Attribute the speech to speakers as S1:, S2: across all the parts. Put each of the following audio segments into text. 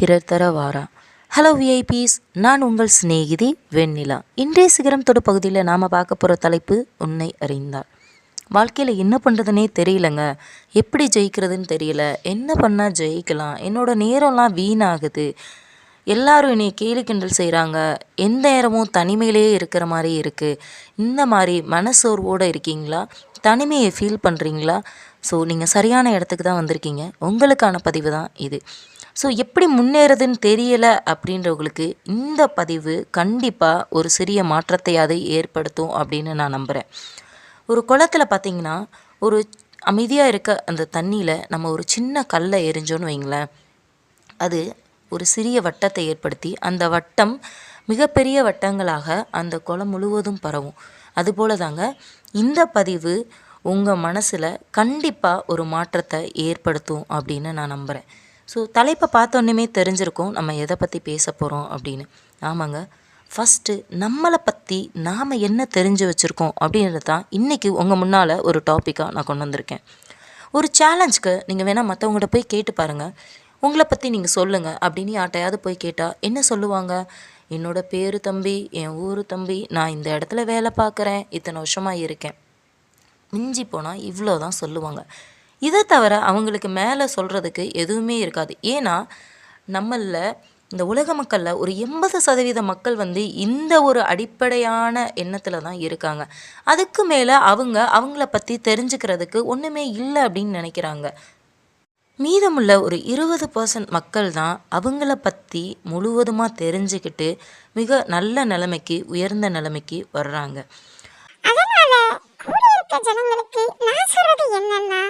S1: பிறர் தர வாரா ஹலோ விஐபிஸ் நான் உங்கள் சிநேகிதி வெண்ணிலா. இன்றைய சிகரம் தொடு பகுதியில் நாம் பார்க்க போகிற தலைப்பு உன்னை அறிந்தார் வாழ்க்கையில் என்ன பண்ணுறதுனே தெரியலங்க. எப்படி ஜெயிக்கிறதுன்னு தெரியல. என்ன பண்ணால் ஜெயிக்கலாம்? என்னோடய நேரம்லாம் வீணாகுது. எல்லாரும் என்னை கேலி கிண்டல் செய்கிறாங்க எந்த நேரமும் தனிமையிலே இருக்கிற மாதிரி இருக்குது இந்த மாதிரி மனசோர்வோடு இருக்கீங்களா? தனிமையை ஃபீல் பண்ணுறீங்களா ஸோ நீங்கள் சரியான இடத்துக்கு தான் வந்திருக்கீங்க. உங்களுக்கான பதிவு தான் இது. ஸோ எப்படி முன்னேறதுன்னு தெரியலை அப்படின்றவங்களுக்கு இந்த பதிவு கண்டிப்பாக ஒரு சிறிய மாற்றத்தையாவது ஏற்படுத்தும் அப்படின்னு நான் நம்புகிறேன் ஒரு குளத்தில் பார்த்தீங்கன்னா ஒரு அமைதியாக இருக்க அந்த தண்ணியில் நம்ம ஒரு சின்ன கல்லை எரிஞ்சோன்னு வைங்களேன். அது ஒரு சிறிய வட்டத்தை ஏற்படுத்தி அந்த வட்டம் மிகப்பெரிய வட்டங்களாக அந்த குளம் முழுவதும் பரவும். அதுபோல தாங்க இந்த பதிவு உங்கள் மனசில் கண்டிப்பாக ஒரு மாற்றத்தை ஏற்படுத்தும் அப்படின்னு நான் நம்புகிறேன் ஸோ தலைப்பை பார்த்தோன்னே தெரிஞ்சிருக்கும் நம்ம எதை பற்றி பேச போகிறோம் அப்படின்னு. ஆமாங்க. ஃபஸ்ட்டு நம்மளை பற்றி நாம் என்ன தெரிஞ்சு வச்சுருக்கோம் அப்படின்றது தான் இன்றைக்கி உங்கள் முன்னால் ஒரு டாப்பிக்காக நான் கொண்டு வந்திருக்கேன். ஒரு சேலஞ்சுக்கு நீங்கள் வேணால் மற்றவங்கள்ட்ட போய் கேட்டு பாருங்கள் உங்களை பற்றி நீங்கள் சொல்லுங்கள் அப்படின்னு யார்ட்டையாவது போய் கேட்டால் என்ன சொல்லுவாங்க? என்னோட பேர் தம்பி என் ஊர் தம்பி நான் இந்த இடத்துல வேலை பார்க்குறேன் இத்தனை வருஷமாக இருக்கேன். மிஞ்சி போனால் இவ்வளோ தான் சொல்லுவாங்க. இதை தவிர அவங்களுக்கு மேலே சொல்கிறதுக்கு எதுவுமே இருக்காது. ஏன்னா நம்மளில் இந்த உலக மக்களில் ஒரு எண்பது சதவீத மக்கள் வந்து இந்த ஒரு அடிப்படையான எண்ணத்தில் தான் இருக்காங்க. அதுக்கு மேலே அவங்க அவங்கள பற்றி தெரிஞ்சுக்கிறதுக்கு ஒன்றுமே இல்லை அப்படின்னு நினைக்கிறாங்க. மீதமுள்ள ஒரு இருபது பர்சன்ட் மக்கள் தான் அவங்கள பற்றி முழுவதுமாக தெரிஞ்சுக்கிட்டு மிக நல்ல நிலைமைக்கு உயர்ந்த நிலைமைக்கு வர்றாங்க.
S2: அதனால கூட இருக்க ஜனங்களுக்கு நான் சொல்றது என்னன்னா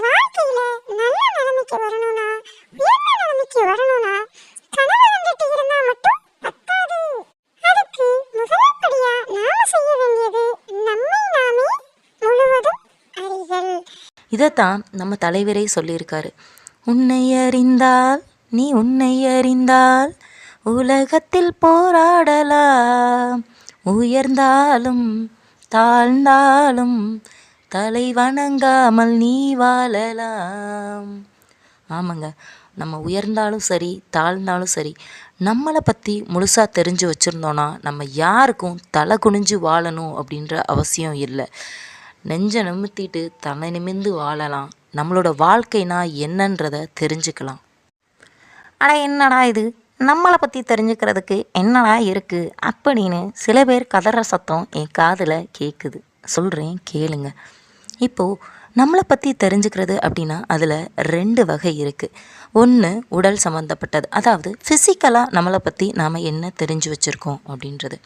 S2: வாழ்க்கையில நல்ல நிலைமைக்கு வரணும்னா உயர்ந்த நிலைமைக்கு வரணும்னா கனவு கண்டுட்டு இருந்தா மட்டும் பத்தாது. அதுக்கு முதல்படியா நாம செய்ய வேண்டியது நம்மை நாமே முழுவதும் அறிதல்.
S1: இதைத்தான் நம்ம தலைவரே சொல்லியிருக்காரு. உன்னை அறிந்தால் நீ உன்னை அறிந்தால் உலகத்தில் போராடலாம். உயர்ந்தாலும் தாழ்ந்தாலும் தலை வணங்காமல் நீ வாழலாம். ஆமாங்க. நம்ம உயர்ந்தாலும் சரி தாழ்ந்தாலும் சரி நம்மளை பற்றி முழுசாக தெரிஞ்சு வச்சுருந்தோன்னா நம்ம யாருக்கும் தலை குனிஞ்சு வாழணும் அப்படின்ற அவசியம் இல்லை. நெஞ்சை நிமித்திட்டு தலை நிமிர்ந்து வாழலாம். நம்மளோட வாழ்க்கைனா என்னன்றதை தெரிஞ்சுக்கலாம்.
S3: ஆனால் என்னடா இது? நம்மளை பற்றி தெரிஞ்சுக்கிறதுக்கு என்னடா இருக்குது அப்படின்னு சில பேர் கதற சத்தம் என் காதில் கேட்குது
S1: சொல்கிறேன் கேளுங்கள் இப்போது நம்மளை பற்றி தெரிஞ்சுக்கிறது அப்படின்னா அதில் ரெண்டு வகை இருக்குது ஒன்று உடல் சம்மந்தப்பட்டது அதாவது ஃபிசிக்கலாக நம்மளை பற்றி நாம் என்ன தெரிஞ்சு வச்சுருக்கோம் அப்படின்றது.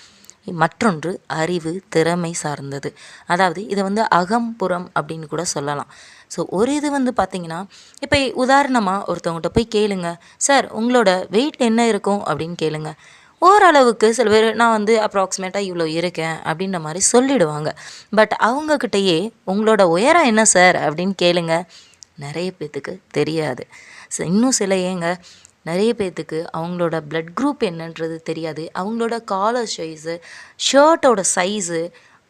S1: மற்றொன்று அறிவு திறமை சார்ந்தது. அதாவது இதை வந்து அகம் புறம் அப்படின்னு கூட சொல்லலாம். ஸோ ஒரு இது வந்து பார்த்திங்கன்னா இப்போ உதாரணமாக ஒருத்தவங்கள்ட்ட போய் கேளுங்க. சார் உங்களோட வெயிட் என்ன இருக்கும்? அப்படின்னு கேளுங்க. ஓரளவுக்கு சில பேர் நான் வந்து அப்ராக்சிமேட்டாக இவ்வளோ இருக்கேன் அப்படின்ற மாதிரி சொல்லிடுவாங்க. பட் அவங்கக்கிட்டயே உங்களோட உயரம் என்ன சார் அப்படின்னு கேளுங்க. நிறைய பேர்த்துக்கு தெரியாது. இன்னும் சில ஏங்க நிறைய பேர்த்துக்கு அவங்களோட பிளட் குரூப் என்னன்றது தெரியாது. அவங்களோட காலர் சைஸு ஷர்ட்டோட சைஸு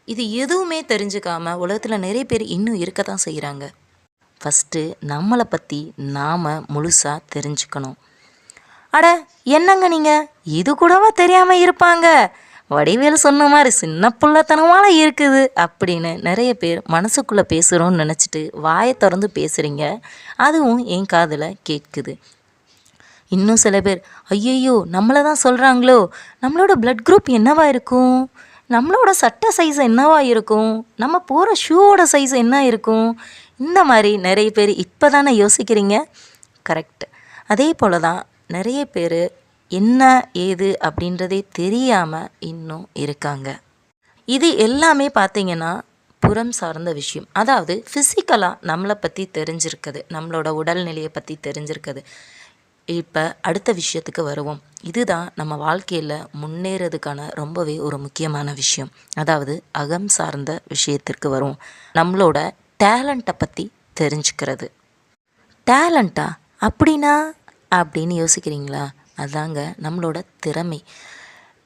S1: இது எதுவுமே தெரிஞ்சுக்காமல் உலகத்தில் நிறைய பேர் இன்னும் இருக்க தான் செய்கிறாங்க ஃபஸ்ட்டு நம்மளை பற்றி நாம் முழுசாக தெரிஞ்சுக்கணும். அட என்னங்க நீங்கள் இது கூடவா தெரியாமல் இருப்பாங்க? வடிவேல் சொன்ன மாதிரி சின்ன பிள்ளைத்தனமால இருக்குது அப்படின்னு நிறைய பேர் மனசுக்குள்ளே பேசுகிறோன்னு நினச்சிட்டு வாயை திறந்து பேசுகிறீங்க அதுவும் என் காதில் கேட்குது. இன்னும் சில பேர் ஐயையோ நம்மளை தான் சொல்கிறாங்களோ நம்மளோட பிளட் குரூப் என்னவா இருக்கும்? நம்மளோட சட்டை சைஸ் என்னவா இருக்கும்? நம்ம போகிற ஷூவோட சைஸ் என்ன இருக்கும்? இந்த மாதிரி நிறைய பேர் இப்போ தானே யோசிக்கிறீங்க? கரெக்ட் அதே போல் தான் நிறைய பேர் என்ன ஏது அப்படின்றதே தெரியாமல் இன்னும் இருக்காங்க. இது எல்லாமே பார்த்தீங்கன்னா புறம் சார்ந்த விஷயம். அதாவது ஃபிசிக்கலாக நம்மளை பற்றி தெரிஞ்சிருக்குது. நம்மளோட உடல்நிலையை பற்றி தெரிஞ்சிருக்குது. இப்போ அடுத்த விஷயத்துக்கு வருவோம். இதுதான் நம்ம வாழ்க்கையில் முன்னேறதுக்கான ரொம்பவே ஒரு முக்கியமான விஷயம். அதாவது அகம் சார்ந்த விஷயத்திற்கு வருவோம். நம்மளோட டேலண்ட்டை பற்றி தெரிஞ்சுக்கிறது. டேலண்ட்டா அப்படின்னா அப்படின்னு யோசிக்கிறீங்களா? அதாங்க நம்மளோட திறமை.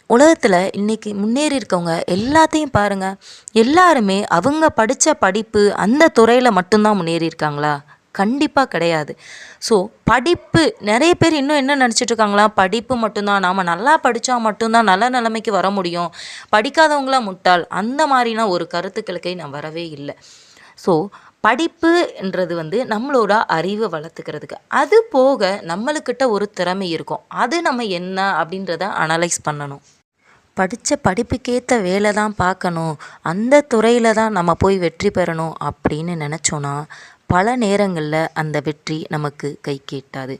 S1: உலகத்தில் இன்றைக்கி முன்னேறி இருக்கவங்க எல்லாத்தையும் பாருங்கள் எல்லாருமே அவங்க படித்த படிப்பு அந்த துறையில் மட்டும்தான் முன்னேறி இருக்காங்களா? கண்டிப்பாக கிடையாது. ஸோ படிப்பு நிறைய பேர் இன்னும் என்ன நினச்சிட்டு இருக்காங்களா? படிப்பு மட்டும்தான். நாம் நல்லா படித்தா மட்டும்தான் நல்ல நிலைமைக்கு வர முடியும். படிக்காதவங்களாம் முட்டாள். அந்த மாதிரினா ஒரு கருத்துக்களுக்கே நான் வரவே இல்லை. ஸோ படிப்புன்றது வந்து நம்மளோட அறிவை வளர்த்துக்கிறதுக்கு. அது போக நம்மளுக்கிட்ட ஒரு திறமை இருக்கும். அது நம்ம என்ன அப்படின்றத அனலைஸ் பண்ணணும். படித்த படிப்புக்கேற்ற வேலை தான் பார்க்கணும். அந்த துறையில் தான் நம்ம போய் வெற்றி பெறணும் அப்படின்னு நினச்சோன்னா பல நேரங்களில் அந்த வெற்றி நமக்கு கை கேட்டாது.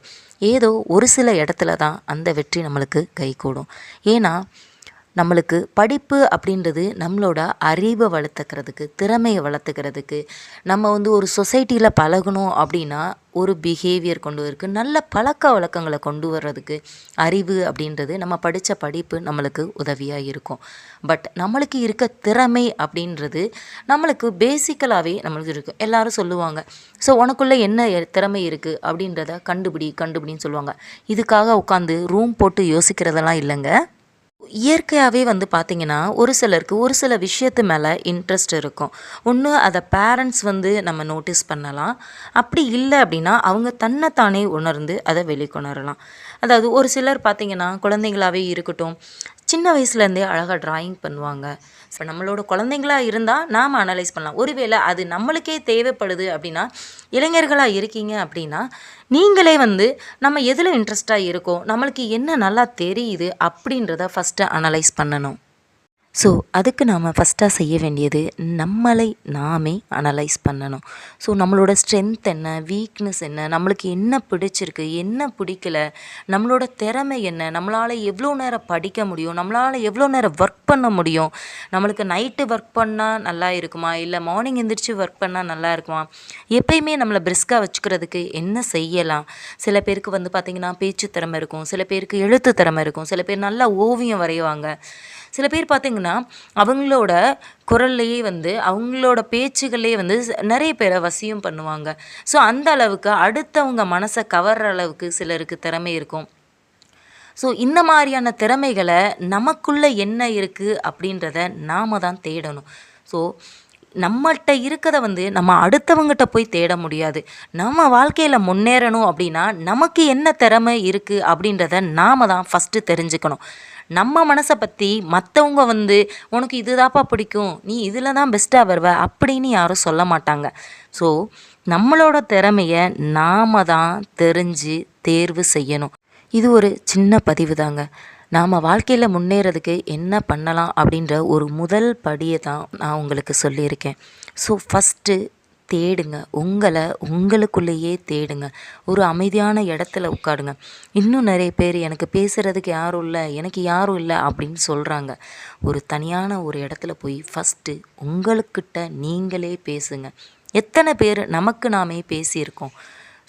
S1: ஏதோ ஒரு சில இடத்துல தான் அந்த வெற்றி நம்மளுக்கு கை கூடும். ஏன்னா நம்மளுக்கு படிப்பு அப்படின்றது நம்மளோட அறிவை வளர்த்துக்கிறதுக்கு திறமையை வளர்த்துக்கிறதுக்கு நம்ம வந்து ஒரு சொசைட்டியில் பழகணும் அப்படின்னா ஒரு பிஹேவியர் கொண்டு வரதுக்கு நல்ல பழக்க வழக்கங்களை கொண்டு வர்றதுக்கு அறிவு அப்படின்றது நம்ம படித்த படிப்பு நம்மளுக்கு உதவியாக இருக்கும். பட் நம்மளுக்கு இருக்க திறமை அப்படின்றது நம்மளுக்கு பேசிக்கலாகவே நம்மளுக்கு இருக்கும் எல்லாரும் சொல்லுவாங்க ஸோ உனக்குள்ளே என்ன திறமை இருக்குது அப்படின்றத கண்டுபிடி கண்டுபிடின்னு சொல்லுவாங்க. இதுக்காக உட்காந்து ரூம் போட்டு யோசிக்கிறதெல்லாம் இல்லைங்க. இயற்கையாகவே வந்து பார்த்திங்கன்னா ஒரு சிலருக்கு ஒரு சில விஷயத்து மேலே இன்ட்ரெஸ்ட் இருக்கும். ஒன்று அதை பேரண்ட்ஸ் வந்து நம்ம நோட்டீஸ் பண்ணலாம். அப்படி இல்லை அப்படின்னா அவங்க தன்னைத்தானே உணர்ந்து அதை வெளிக்கொணரலாம். அதாவது ஒரு சிலர் பார்த்திங்கன்னா குழந்தைங்களாகவே இருக்கட்டும் சின்ன வயசுலேருந்தே அழகாக டிராயிங் பண்ணுவாங்க. ஸோ நம்மளோட குழந்தைங்களா இருந்தால் நாம் அனலைஸ் பண்ணலாம். ஒருவேளை அது நம்மளுக்கே தேவைப்படுது அப்படின்னா இளைஞர்களாக இருக்கீங்க அப்படின்னா நீங்களே வந்து நம்ம எதில் இன்ட்ரெஸ்டாக இருக்கோம் நம்மளுக்கு என்ன நல்லா தெரியுது அப்படின்றத ஃபஸ்ட்டு அனலைஸ் பண்ணணும். ஸோ அதுக்கு நாம் ஃபஸ்ட்டாக செய்ய வேண்டியது நம்மளை நாமே அனலைஸ் பண்ணணும். ஸோ நம்மளோட ஸ்ட்ரென்த் என்ன வீக்னஸ் என்ன நம்மளுக்கு என்ன பிடிச்சிருக்கு என்ன பிடிக்கல நம்மளோட திறமை என்ன நம்மளால் எவ்வளோ நேரம் படிக்க முடியும் நம்மளால் எவ்வளோ நேரம் ஒர்க் பண்ண முடியும் நம்மளுக்கு நைட்டு ஒர்க் பண்ணால் நல்லா இருக்குமா இல்லை மார்னிங் எந்திரிச்சு ஒர்க் பண்ணால் நல்லா இருக்குமா? எப்பயுமே நம்மளை பிரிஸ்காக வச்சுக்கிறதுக்கு என்ன செய்யலாம்? சில பேருக்கு வந்து பார்த்திங்கன்னா பேச்சு திறமை இருக்கும் சில பேருக்கு எழுத்து திறமை இருக்கும் சில பேர் நல்லா ஓவியம் வரைவாங்க. சில பேர் பார்த்திங்கன்னா அவங்களோட குரல்லையே வந்து அவங்களோட பேச்சுகளே வந்து நிறைய பேரை வசியம் பண்ணுவாங்க. ஸோ அந்த அளவுக்கு அடுத்தவங்க மனசை கவர்ற அளவுக்கு சிலருக்கு திறமை இருக்கும். ஸோ இந்த மாதிரியான திறமைகளை நமக்குள்ளே என்ன இருக்குது அப்படின்றத நாம தான் தேடணும். ஸோ நம்மள்கிட்ட இருக்கிறத வந்து நம்ம அடுத்தவங்ககிட்ட போய் தேட முடியாது. நம்ம வாழ்க்கையில் முன்னேறணும் அப்படின்னா நமக்கு என்ன திறமை இருக்குது அப்படின்றத நாம தான் ஃபஸ்ட்டு தெரிஞ்சுக்கணும். நம்ம மனசை பற்றி மற்றவங்க வந்து உனக்கு இதுதாப்பா பிடிக்கும் நீ இதில் தான் பெஸ்ட்டாக வருவ அப்படின்னு யாரும் சொல்ல மாட்டாங்க. ஸோ நம்மளோட திறமையை நாம தான் தெரிஞ்சு தேர்வு செய்யணும். இது ஒரு சின்ன பதிவு தாங்க. நாம் வாழ்க்கையில் முன்னேறதுக்கு என்ன பண்ணலாம் அப்படின்ற ஒரு முதல் படியை தான் நான் உங்களுக்கு சொல்லியிருக்கேன். ஸோ ஃபஸ்ட்டு தேடுங்க. உங்களை உங்களுக்குள்ளேயே தேடுங்க. ஒரு அமைதியான இடத்துல உட்காருங்க. இன்னும் நிறைய பேர் எனக்கு பேசுகிறதுக்கு யாரும் இல்லை எனக்கு யாரும் இல்லை அப்படின்னு சொல்கிறாங்க ஒரு தனியான ஒரு இடத்துல போய் ஃபஸ்ட்டு உங்களுக்கிட்ட நீங்களே பேசுங்க. எத்தனை பேர் நமக்கு நாமே பேசியிருக்கோம்.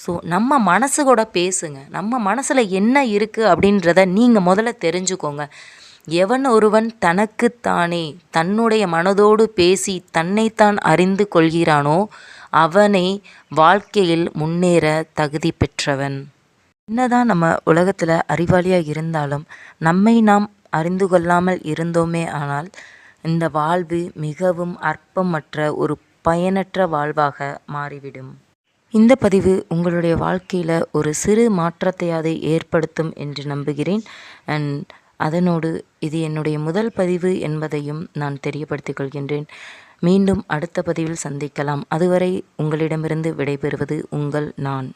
S1: ஸோ நம்ம மனசு கூட பேசுங்க. நம்ம மனசில் என்ன இருக்குது அப்படின்றத நீங்கள் முதல்ல தெரிஞ்சுக்கோங்க. எவன் ஒருவன் தனக்குத்தானே தன்னுடைய மனதோடு பேசி தன்னைத்தான் அறிந்து கொள்கிறானோ அவனே வாழ்க்கையில் முன்னேற தகுதி பெற்றவன். என்னதான் நம்ம உலகத்தில் அறிவாளியாக இருந்தாலும் நம்மை நாம் அறிந்து கொள்ளாமல் இருந்தோமே ஆனால் இந்த வாழ்வு மிகவும் அற்பமற்ற ஒரு பயனற்ற வாழ்வாக மாறிவிடும். இந்த பதிவு உங்களுடைய வாழ்க்கையில் ஒரு சிறு மாற்றத்தையாவது ஏற்படுத்தும் என்று நம்புகிறேன். அண்ட் அதனோடு இது என்னுடைய முதல் பதிவு என்பதையும் நான் தெரியப்படுத்திக் கொள்கின்றேன். மீண்டும் அடுத்த பதிவில் சந்திக்கலாம். அதுவரை உங்களிடமிருந்து விடைபெறுவது உங்கள் நான்.